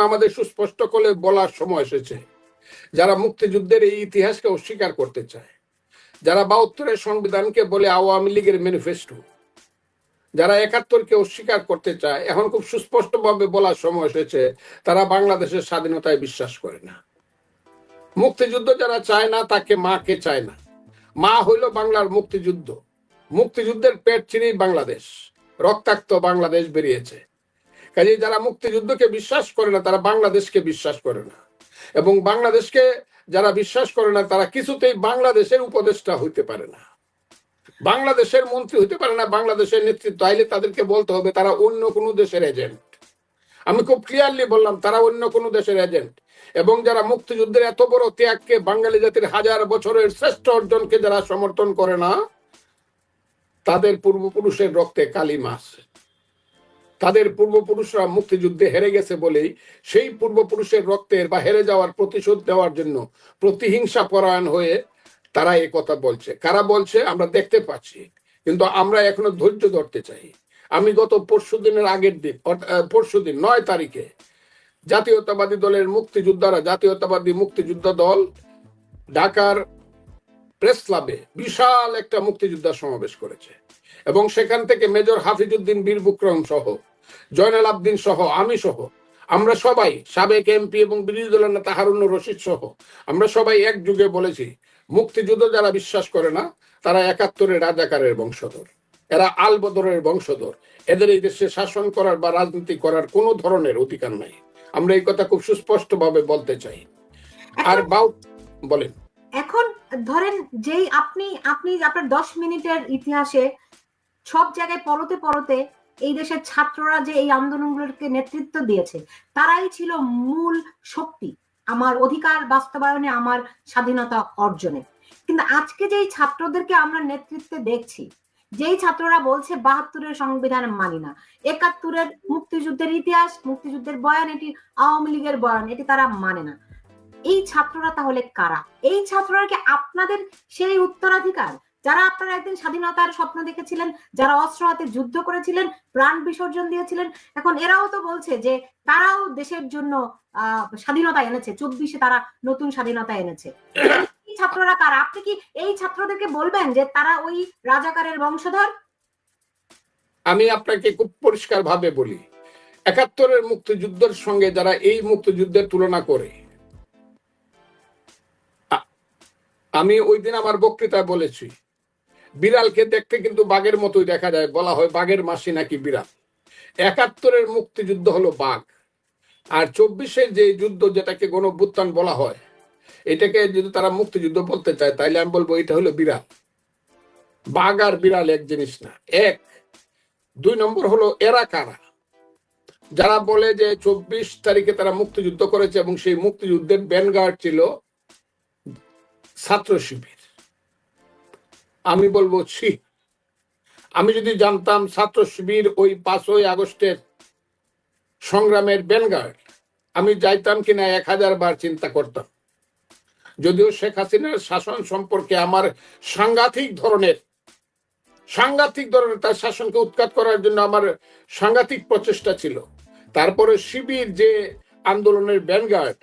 আমাদের সুস্পষ্ট করে বলার সময় এসেছে। যারা মুক্তিযুদ্ধের এই ইতিহাসকে অস্বীকার করতে চায়, যারা বাহাত্তরের সংবিধানকে বলে আওয়ামী লীগের ম্যানিফেস্টো, যারা একাত্তরকে অস্বীকার করতে চায়, এখন খুব সুস্পষ্টভাবে বলার সময় এসেছে, তারা বাংলাদেশের স্বাধীনতায় বিশ্বাস করে না। মুক্তিযুদ্ধ যারা চায় না, তাকে মাকে চায় না। মা হইল বাংলার মুক্তিযুদ্ধ। মুক্তিযুদ্ধের পেট চিনেই বাংলাদেশ। রক্তাক্ত বাংলাদেশ বেরিয়েছে। কাজে যারা মুক্তিযুদ্ধকে বিশ্বাস করে না, তারা বাংলাদেশকে বিশ্বাস করে না। এবং বাংলাদেশকে যারা বিশ্বাস করে না, তারা কিছুতেই বাংলাদেশের উপদেষ্টা হইতে পারে না। বাংলাদেশের মন্ত্রী হইতে পারে না, বাংলাদেশের নেতৃত্ব। আইলে তাদেরকে বলতে হবে, তারা অন্য কোনো দেশের এজেন্ট আমি খুব ক্লিয়ারলি বললাম, তারা অন্য কোনো দেশের এজেন্ট এবং যারা মুক্তিযুদ্ধের এত বড় ত্যাগকে বাঙালি জাতির হাজার বছরের শ্রেষ্ঠ অর্জনকে যারা সমর্থন করে না, তাদের পূর্বপুরুষের রক্তে কালিমা আছে। তাদের পূর্বপুরুষরা মুক্তিযুদ্ধে হেরে গেছে বলেই সেই পূর্বপুরুষের রক্তের বা হেরে যাওয়ার প্রতিশোধ দেওয়ার জন্য প্রতিহিংসা পরায়ণ হয়ে তারা এই কথা বলছে। কারা বলছে? আমরা দেখতে পাচ্ছি। কিন্তু আমরা এখনও ধৈর্য ধরতে চাই। আমি গত পরশু দিনের আগের দিন পরশু দিন, নয় তারিখে জাতীয়তাবাদী দলের মুক্তিযোদ্ধারা, জাতীয়তাবাদী মুক্তিযোদ্ধা দল ঢাকার প্রেস ক্লাবে বিশাল একটা মুক্তিযোদ্ধা সমাবেশ করেছে। এবং সেখান থেকে মেজর হাফিজউদ্দিন বীর সহ জয়নাল আবদিন সহ আমি সহ। আমরা সবাই সাবেক এমপি এবং বিরোধী দলের নেতা হারুন রশিদ সহ। আমরা সবাই এক যুগে বলেছি মুক্তিযুদ্ধ যারা বিশ্বাস করে না তারা একাত্তরের রাজাকারের বংশধর। এরা আল বদরের বংশধর। এদের এই দেশে শাসন করার বা রাজনীতি করার কোনো ধরনের অধিকার নাই। আমরা এই কথা খুব সুস্পষ্ট ভাবে বলতে চাই। আর বাউ বলেন। এখন ধরেন যেই আপনি আপনি আপনার দশ মিনিটের ইতিহাসে সব জায়গায় পরতে পরতে এই দেশের ছাত্ররা যে এই আন্দোলনগুলোকে নেতৃত্ব দিয়েছে, তারাই ছিল মূল শক্তি আমার অধিকার বাস্তবায়নে, আমার স্বাধীনতা অর্জনে। কিন্তু আজকে যেই ছাত্রদেরকে আমরা নেতৃত্বে দেখছি, যেই ছাত্ররা বলছে বাহাত্তরের সংবিধান মানি না, একাত্তরের মুক্তিযুদ্ধের ইতিহাস, মুক্তিযুদ্ধের বয়ান, এটি আওয়ামী লীগের বয়ান, এটি তারা মানে না। এই ছাত্ররা তাহলে কারা? এই ছাত্ররা কি আপনাদের সেই উত্তরাধিকার? যারা আপনারা একদিন স্বাধীনতার স্বপ্ন দেখেছিলেন, যারা অস্ত্র হাতে যুদ্ধ করেছিলেন, প্রাণ বিসর্জন দিয়েছিলেন, এখন এরাও তো বলছে যে তারাও দেশের জন্য স্বাধীনতা এনেছে। চব্বিশে তারা নতুন স্বাধীনতা এনেছে। ছাত্ররা কারা? আপনি কি এই ছাত্রদেরকে বলবেন যে তারা ওই রাজাকারের বংশধর? আমি আপনাকে খুব পরিষ্কার ভাবে বলি, একাত্তরের মুক্তিযুদ্ধের সঙ্গে যারা এই মুক্তিযুদ্ধের তুলনা করে আমি ওই দিন আমার বক্তৃতায় বলেছি বিড়ালকে দেখতে কিন্তু বাঘের মতোই দেখা যায়, বলা হয় বাঘের মাসি নাকি বিড়াল। একাত্তরের মুক্তিযুদ্ধ হলো বাঘ। আর চব্বিশের যে যুদ্ধ যেটাকে গণভ্যুত্থান বলা হয়, এটাকে যদি তারা মুক্তিযুদ্ধ বলতে চায়, তাইলে আমি বলব এটা হলো বিড়াল। বাঘ আর বিড়াল এক জিনিস না, এক। দুই নম্বর হলো এরা কারা? যারা বলে যে চব্বিশ তারিখে তারা মুক্তিযুদ্ধ করেছে এবং সেই মুক্তিযুদ্ধের ব্যানগার্ড ছিল ছাত্র শিবির। আমি বলব, ছি। আমি যদি জানতাম ছাত্র শিবির ওই পাঁচই আগস্টের সংগ্রামের ব্যানগার্ড আমি যাইতাম কিনা এক হাজার বার চিন্তা করতাম। যদিও শেখ হাসিনার শাসন সম্পর্কে আমার সাংঘাতিক ধরনের সাংঘাতিক ধরনের তার শাসনকে উৎখাত করার জন্য আমার সাংঘাতিক প্রচেষ্টা ছিল। তারপরে শিবির যে আন্দোলনের ব্যানগার্ড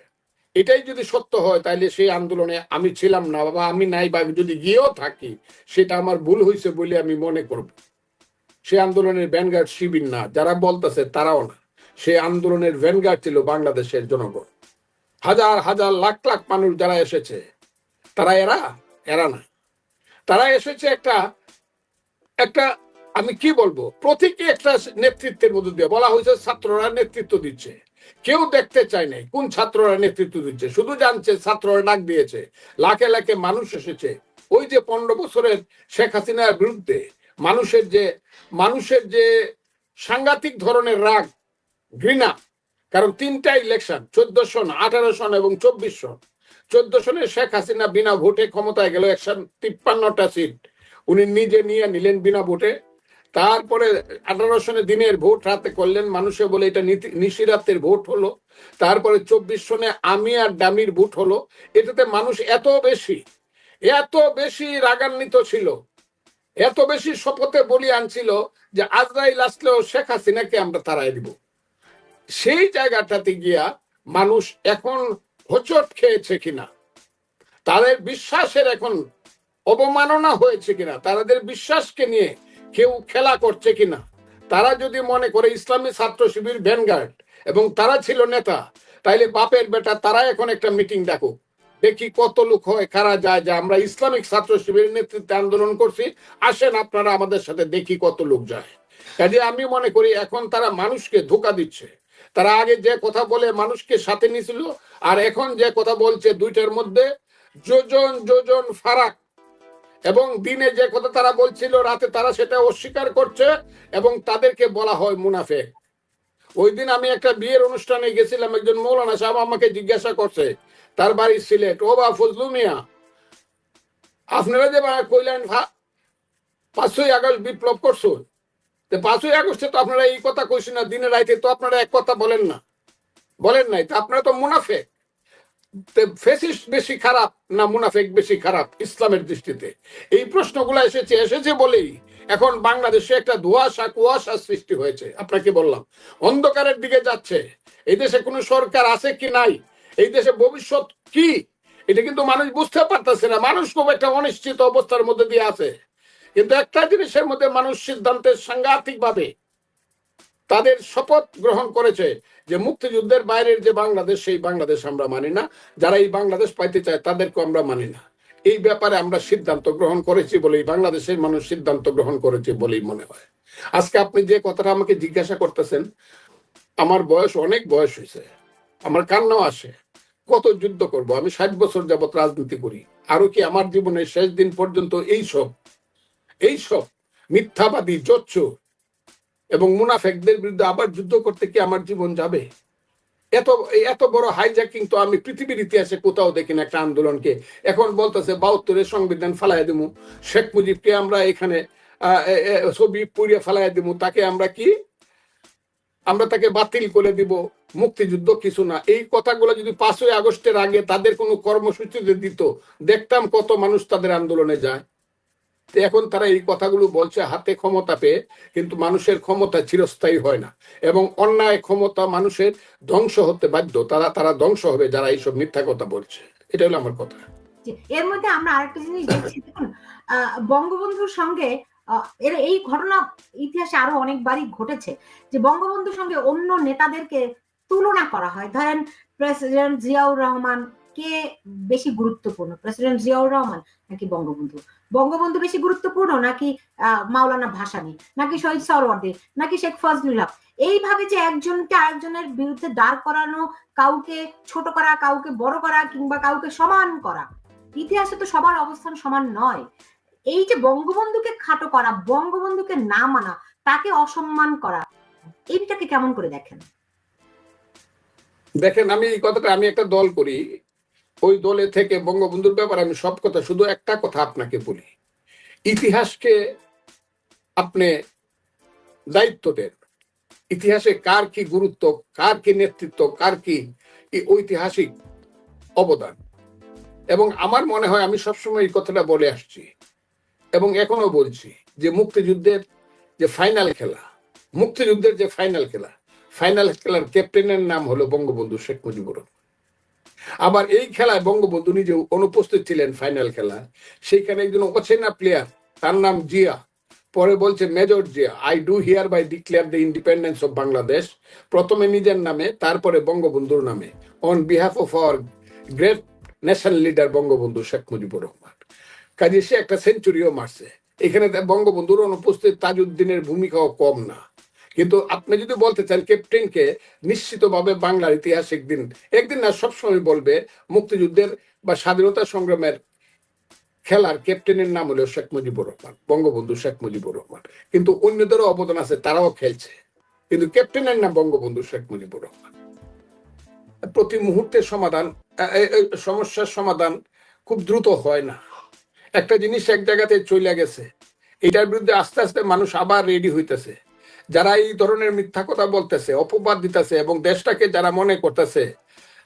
এটাই যদি সত্য হয় তাহলে সেই আন্দোলনে আমি ছিলাম না বাবা আমি নাই, বা যদি গিয়েও থাকি, সেটা আমার ভুল হয়েছে বলে আমি মনে করব। সে আন্দোলনের ভ্যানগার্ড শিবির না, যারা বলতেছে তারাও না। সে আন্দোলনের ভ্যানগার্ড ছিল বাংলাদেশের জনগণ। হাজার হাজার, লাখ লাখ মানুষ যারা এসেছে, তারা এরা এরা না। তারা এসেছে একটা একটা, আমি কি বলব, প্রতীকী একটা নেতৃত্বের মধ্যে দিয়ে। বলা হয়েছে ছাত্ররা নেতৃত্ব দিচ্ছে। কেউ দেখতে চায় নাই কোন ছাত্ররা নেতৃত্ব দিচ্ছে। শুধু জানছে ছাত্ররা ডাক দিয়েছে, লাখে লাখে মানুষ এসেছে। ওই যে পনেরো বছরের শেখ হাসিনার বিরুদ্ধে মানুষের যে মানুষের যে সাংঘাতিক ধরনের রাগ, ঘৃণা, কারণ তিনটা ইলেকশন চোদ্দ সন, আঠারো সন এবং চব্বিশ সন। চোদ্দ সনে শেখ হাসিনা বিনা ভোটে ক্ষমতায় গেল একশো তিপ্পান্নটা সিট উনি নিজে নিয়ে নিলেন বিনা ভোটে। তারপরে আঠারো সনে দিনের ভোট রাতে করলেন মানুষে বলে এটা নিশিরাতের ভোট হলো। তারপরে চব্বিশ সনে আমি আর ডামির ভোট হলো। এটাতে মানুষ এত বেশি এত বেশি রাগান্বিত ছিল, এত বেশি শপথে বলি আনছিল যে আজরাইল আসলেও শেখ হাসিনাকে আমরা তারাই দিব। সেই জায়গাটাতে গিয়া মানুষ এখন হোচট খেয়েছে কিনা, তাদের বিশ্বাসের এখন অবমাননা হয়েছে কিনা, তাদের বিশ্বাসকে নিয়ে কেউ খেলা করছে কিনা? তারা যদি মনে করে ইসলামী ছাত্র শিবির ভ্যানগার্ড এবং তারা ছিল নেতা, তাইলে বাপের বেটা তারা এখন একটা মিটিং ডাকুক। দেখি কত লোক হয়, কারা যায়, যে আমরা ইসলামিক ছাত্র শিবিরের নেতৃত্বে আন্দোলন করছি। আসেন আপনারা আমাদের সাথে দেখি কত লোক যায়। কাজে আমি মনে করি এখন তারা মানুষকে ধোকা দিচ্ছে। তারা আগে যে কথা বলে মানুষকে সাথে নিয়েছিল আর এখন যে কথা বলছে দুইটার মধ্যে, যোজন যোজন ফারাক এবং দিনে যে কথা তারা বলছিল, রাতে তারা সেটা অস্বীকার করছে এবং তাদেরকে বলা হয় মুনাফেক। ওই দিন আমি একটা বিয়ের অনুষ্ঠানে গেছিলাম, একজন মৌলানা সাহেব আমাকে জিজ্ঞাসা করছে, তার বাড়ি সিলেট? ও বা ফজলু মিয়া। আপনারা যে কইলেন পাঁচই আগস্ট বিপ্লব করছ। তো পাঁচই আগস্টে তো আপনারা এই কথা কইছেন না, দিনে রাইতে তো আপনারা এক কথা বলেন না। বলেন নাই। তো আপনারা তো মুনাফেক। ফেসিস্ট বেশি খারাপ না মুনাফেক বেশি খারাপ ইসলামের দৃষ্টিতে? এই প্রশ্নগুলো এসেছে এসেছে বলেই এখন বাংলাদেশে একটা ধোঁয়াশা, কুয়াশা সৃষ্টি হয়েছে। আপনাকে বললাম? অন্ধকারের দিকে যাচ্ছে। এই দেশে কোনো সরকার আছে কি নাই? এই দেশে ভবিষ্যৎ কি? এটা কিন্তু মানুষ বুঝতে পারতেছে না। মানুষ খুব একটা অনিশ্চিত অবস্থার মধ্যে দিয়ে আছে। কিন্তু একটা জিনিসের মধ্যে মানুষ সিদ্ধান্তের সাংঘাতিক ভাবে তাদের শপথ গ্রহণ করেছে যে মুক্তিযুদ্ধের বাইরের যে বাংলাদেশ, সেই বাংলাদেশ আমরা মানি না। যারা এই বাংলাদেশ পাইতে চায় তাদেরকে আমরা মানি না। এই ব্যাপারে আমরা সিদ্ধান্ত গ্রহণ করেছি বলেই বাংলাদেশের মানুষ সিদ্ধান্ত গ্রহণ করেছে বলেই মনে হয়। আজকে আপনি যে কথাটা আমাকে জিজ্ঞাসা করতেছেন, আমার বয়স অনেক বয়স হয়েছে। আমার কান্নাও আসে। কত যুদ্ধ করব? আমি ষাট বছর যাবত রাজনীতি করি। আরও কি আমার জীবনের শেষ দিন পর্যন্ত এই সব? এই সব মিথ্যাবাদী জোচ্চুর এবং মুনাফেকদের বিরুদ্ধে আবার যুদ্ধ করতে কি আমার জীবন যাবে? এত এত বড় হাইজ্যাকিং তো আমি পৃথিবীর ইতিহাসে কোথাও দেখি না একটা আন্দোলনকে। এখন বলতেছে, বাহাত্তরের সংবিধান ফালাই দিমু। শেখ মুজিবকে আমরা এখানে ছবি পুড়িয়ে ফালাই দিমু। তাকে আমরা কি? আমরা তাকে বাতিল করে দিব। মুক্তিযুদ্ধ কিছু না। এই কথাগুলো যদি পাঁচই আগস্টের আগে তাদের কোনো কর্মসূচিতে দিত, দেখতাম কত মানুষ তাদের আন্দোলনে যায়। এখন তারা এই কথাগুলো বলছে, হাতে ক্ষমতা পেয়ে কিন্তু মানুষের ক্ষমতা চিরস্থায়ী হয় না। এবং অন্যায় ক্ষমতা মানুষের ধ্বংস হতে বাধ্য, তারা তারা ধ্বংস হবে যারা এইসব মিথ্যা কথা বলছে। এটা হলো আমার কথা। এর মধ্যে আমরা আরেকটা জিনিস দেখছি, দেখুন বঙ্গবন্ধুর সঙ্গে এর এই ঘটনা ইতিহাসে আরও অনেকবারই ঘটেছে যে বঙ্গবন্ধুর সঙ্গে অন্য নেতাদেরকে তুলনা করা হয়। ধরেন, প্রেসিডেন্ট জিয়াউর রহমান কে বেশি গুরুত্বপূর্ণ? প্রেসিডেন্ট জিয়াউর রহমান নাকি বঙ্গবন্ধু? বঙ্গবন্ধু বেশি গুরুত্বপূর্ণ নাকি মাওলানা ভাসানী, নাকি শহীদ সরওয়ার্দী, নাকি শেখ ফজলুল হক? এইভাবে যে একজনকে আরেকজনের বিরুদ্ধে দাঁড় করানো, কাউকে ছোট করা, কাউকে বড় করা, কিংবা কাউকে সমান করা, ইতিহাসে তো সবার অবস্থান সমান নয়। এই যে বঙ্গবন্ধুকে খাটো করা, বঙ্গবন্ধুকে না মানা, তাকে অসম্মান করা, এইটাকে কেমন করে দেখেন? দেখেন, আমি এই কথাটা, আমি একটা দল করি ওই দলে থেকে বঙ্গবন্ধুর ব্যাপারে আমি সব কথা, শুধু একটা কথা আপনাকে বলি। ইতিহাসকে আপনি দায়িত্ব দেন। ইতিহাসে কার কি গুরুত্ব, কার কি নেতৃত্ব, কার কি ঐতিহাসিক অবদান? এবং আমার মনে হয় আমি সবসময় এই কথাটা বলে আসছি এবং এখনও বলছি যে মুক্তিযুদ্ধের যে ফাইনাল খেলা, মুক্তিযুদ্ধের যে ফাইনাল খেলা, ফাইনাল খেলার ক্যাপ্টেনের নাম হলো বঙ্গবন্ধু শেখ মুজিবুর রহমান। আবার এই খেলায় বঙ্গবন্ধু নিজে অনুপস্থিত ছিলেন ফাইনাল খেলা। সেইখানে একজন অচেনা প্লেয়ার তার নাম জিয়া। পরে বলছে, major Zia I do hereby declare the independence of Bangladesh প্রথমে নিজের নামে, তারপরে বঙ্গবন্ধুর নামে। On behalf of our great national leader Bangabandhu Sheikh Mujibur Rahman. কাজে সে একটা সেঞ্চুরিও মারছে। এখানে বঙ্গবন্ধুর অনুপস্থিত তাজউদ্দিনের ভূমিকাও কম না। কিন্তু আপনি যদি বলতে চান ক্যাপ্টেনকে নিশ্চিতভাবে বাংলার ইতিহাস একদিন একদিন না সবসময় বলবে মুক্তিযুদ্ধের বা স্বাধীনতা সংগ্রামের খেলার ক্যাপ্টেনের নাম হলো শেখ মুজিবুর রহমান, বঙ্গবন্ধু শেখ মুজিবুর রহমান। কিন্তু অন্যদেরও অবদান আছে, তারাও খেলছে। কিন্তু ক্যাপ্টেনের নাম বঙ্গবন্ধু শেখ মুজিবুর রহমান। প্রতি মুহূর্তে সমাধান সমস্যার সমাধান খুব দ্রুত হয় না। একটা জিনিস এক জায়গাতে চলে গেছে, এটার বিরুদ্ধে আস্তে আস্তে মানুষ আবার রেডি হইতেছে। যারা এই ধরনের মিথ্যা কথা বলতেছে, অপবাদ দিতেছে এবং দেশটাকে যারা মনে করতেছে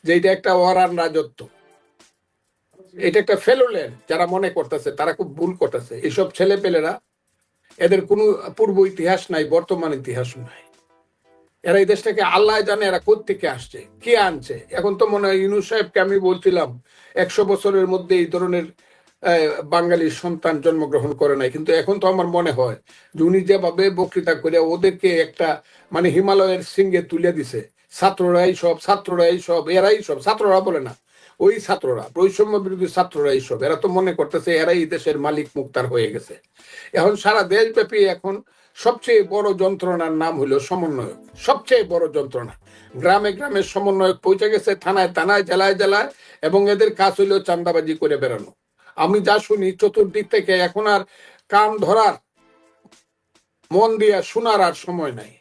যে এটা একটা ওয়ারান রাজত্ব, এটা একটা ফেলোল্যান্ড যারা মনে করতেছে, তারা খুব ভুল করতেছে। এইসব ছেলে পেলেরা এদের কোনো পূর্ব ইতিহাস নাই, বর্তমান ইতিহাস নাই। এরা এই দেশটাকে আল্লাহ জানে এরা কোত্থেকে আসছে, কে আনছে? এখন তো মনে হয় ইউনুস সাহেবকে আমি বলছিলাম, একশো বছরের মধ্যে এই ধরনের বাঙালির সন্তান জন্মগ্রহণ করে নাই। কিন্তু এখন তো আমার মনে হয় যে উনি যেভাবে বক্তৃতা করে ওদেরকে একটা মানে হিমালয়ের সিংহে তুলে দিছে। ছাত্ররাই সব ছাত্ররাই সব, এরাই সব, ছাত্ররা বলে না, ওই ছাত্ররা, বৈষম্য বিরোধী ছাত্ররা এইসব এরা তো মনে করতেছে এরাই দেশের মালিক মুক্তার হয়ে গেছে। এখন সারা দেশব্যাপী এখন সবচেয়ে বড় যন্ত্রণার নাম হলো সমন্বয়ক। সবচেয়ে বড় যন্ত্রণা। গ্রামে গ্রামে সমন্বয়ক পৌঁছে গেছে, থানায় থানায়, জেলায় জেলায়, এবং এদের কাজ হইল চান্দাবাজি করে বেড়ানো। আমি যা শুনি চতুর্দিক থেকে এখন আর কান ধরার, মন দিয়া শোনার আর সময় নাই।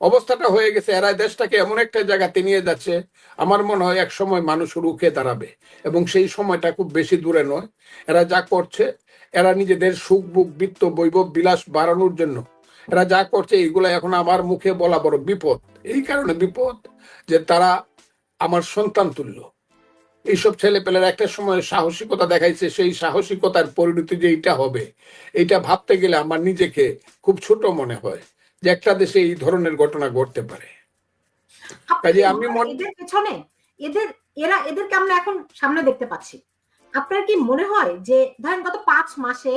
অবস্থাটা হয়ে গেছে, এরা দেশটাকে এমন একটা জায়গাতে নিয়ে যাচ্ছে, আমার মনে হয় এক সময় মানুষ রুখে দাঁড়াবে। এবং সেই সময়টা খুব বেশি দূরে নয়। এরা যা করছে, এরা নিজেদের সুখ বুক, বৃত্ত, বৈভব, বিলাস বাড়ানোর জন্য। এরা যা করছে এইগুলো এখন আমার মুখে বলা বড় বিপদ। এই কারণে বিপদ যে তারা আমার সন্তান তুল্য। এইসব ছেলে পেলের একটা সময় সাহসিকতা দেখাইছে সেই সাহসিকতার পরিণতি যে এইটা হবে এইটা ভাবতে গেলে আমার নিজেকে খুব ছোট মনে হয় যে একটা দেশে এই ধরনের ঘটনা ঘটতে পারে। কাজে আমি পেছনে এদের এরা এদেরকে আমরা এখন সামনে দেখতে পাচ্ছি। আপনার কি মনে হয় যে ধরেন গত পাঁচ মাসে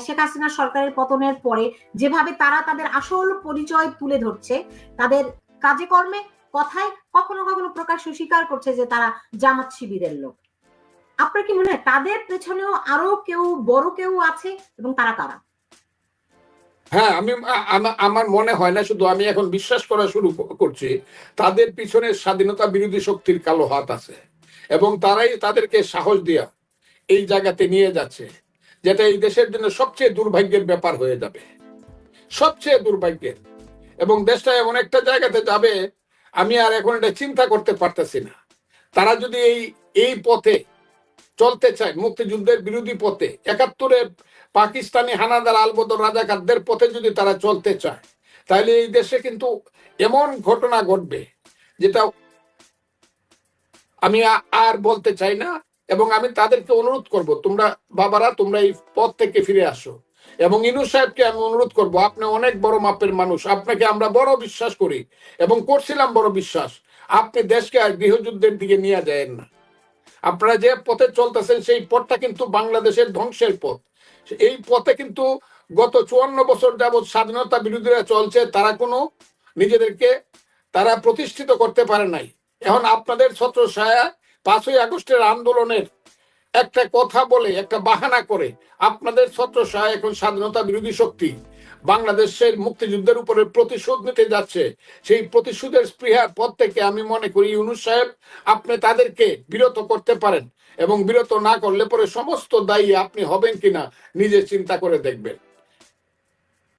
শেখ হাসিনা সরকারের পতনের পরে যেভাবে তারা তাদের আসল পরিচয় তুলে ধরছে তাদের কাজে কর্মে কথায় কখনো কখনো প্রকাশ্য স্বীকার করছে যে তারা জামাত শিবিরের লোক। আপনার কি মনে হয় তাদের পেছনেও আরও কেউ, বড় কেউ আছে এবং তারা কারা? হ্যাঁ আমি আমার মনে হয় না, শুধু আমি এখন বিশ্বাস করা শুরু করছি, তাদের পিছনে স্বাধীনতা বিরোধী শক্তির কালো হাত আছে এবং তারাই তাদেরকে সাহস দিয়া এই জায়গাতে নিয়ে যাচ্ছে, যেটা এই দেশের জন্য সবচেয়ে দুর্ভাগ্যের ব্যাপার হয়ে যাবে। সবচেয়ে দুর্ভাগ্যের। এবং দেশটা এমন একটা জায়গাতে যাবে আমি আর এখন এটা চিন্তা করতে পারতেছি না। তারা যদি এই এই পথে চলতে চায়, মুক্তিযুদ্ধের বিরোধী পথে একাত্তরের পাকিস্তানি হানাদার আলবদর রাজাকারদের পথে যদি তারা চলতে চায়, তাহলে এই দেশে কিন্তু এমন ঘটনা ঘটবে যেটা আমি আর বলতে চাই না এবং আমি তাদেরকে অনুরোধ করব, তোমরা বাবারা, তোমরা এই পথ থেকে ফিরে আসো। এবং ইনু সাহেবকে আমি অনুরোধ করব, আপনি অনেক বড় মাপের মানুষ, আপনাকে আমরা বড় বিশ্বাস করি এবং করছিলাম বড় বিশ্বাস। আপনি দেশকে আর গৃহযুদ্ধের দিকে নিয়ে যায় না। আপনারা যে পথে চলতেছেন, সেই পথটা কিন্তু বাংলাদেশের ধ্বংসের পথ। এই পথে কিন্তু গত চুয়ান্ন বছর যাবৎ স্বাধীনতা বিরোধীরা চলছে, তারা কোনো নিজেদেরকে তারা প্রতিষ্ঠিত করতে পারে নাই। এখন আপনাদের ছত্র ছায়া পাঁচই আগস্টের আন্দোলনের একটা কথা বলে, একটা বাহানা করে। আপনাদের ছত্র ছায়া এখন স্বাধীনতা বিরোধী শক্তি বাংলাদেশের মুক্তিযুদ্ধের উপরে প্রতিশোধ নিতে যাচ্ছে। সেই প্রতিশোধের স্পৃহার পর থেকে আমি মনে করি, ইউনুস সাহেব, আপনি তাদেরকে বিরত করতে পারেন এবং বিরত না করলে পরে সমস্ত দায়ী আপনি হবেন কিনা, নিজে চিন্তা করে দেখবেন।